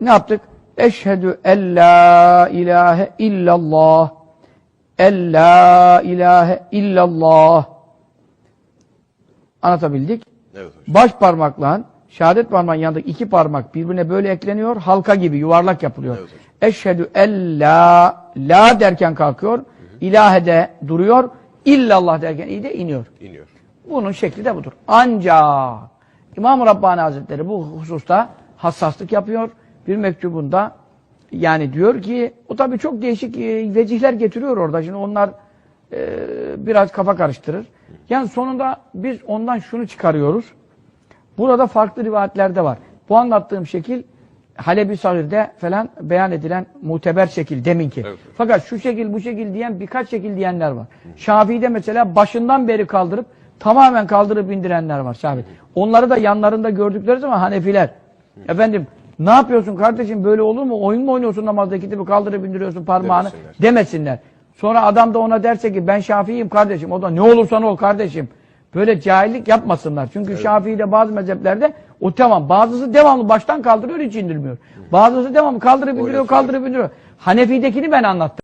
Ne yaptık? Eşhedü en la ilahe illallah. En la ilahe illallah. Anlatabildik. Evet hocam. Baş parmakla şehadet parmağın yanındaki iki parmak birbirine böyle ekleniyor. Halka gibi yuvarlak yapılıyor. Evet hocam. Eşhedü en la la derken kalkıyor. İlahe de duruyor. İllallah derken iyi de iniyor. İniyor. Bunun şekli de budur. Ancak İmam Rabbani Hazretleri bu hususta hassaslık yapıyor. Bir mektubunda yani diyor ki o tabii çok değişik e, vecihler getiriyor orada. Şimdi onlar e, biraz kafa karıştırır. Yani sonunda biz ondan şunu çıkarıyoruz. Burada farklı rivayetlerde var. Bu anlattığım şekil Halebi Sahir'de falan beyan edilen muteber şekil deminki. Evet. Fakat şu şekil bu şekil diyen birkaç şekil diyenler var. Şafii'de mesela başından beri kaldırıp tamamen kaldırıp indirenler var Şafii. Onları da yanlarında gördükleri zaman Hanefiler. Efendim ne yapıyorsun kardeşim böyle olur mu? Oyun mu oynuyorsun namazda tipi kaldırıp indiriyorsun parmağını Demesinler. demesinler. Sonra adam da ona derse ki ben Şafii'yim kardeşim. O da ne olursan ol kardeşim. Böyle cahillik yapmasınlar. Çünkü Şafii'de bazı mezheplerde o tamam. Bazısı devamlı baştan kaldırıyor hiç indirmiyor. Bazısı devamlı kaldırıp indiriyor kaldırıp indiriyor. Hanefi'dekini ben anlattım.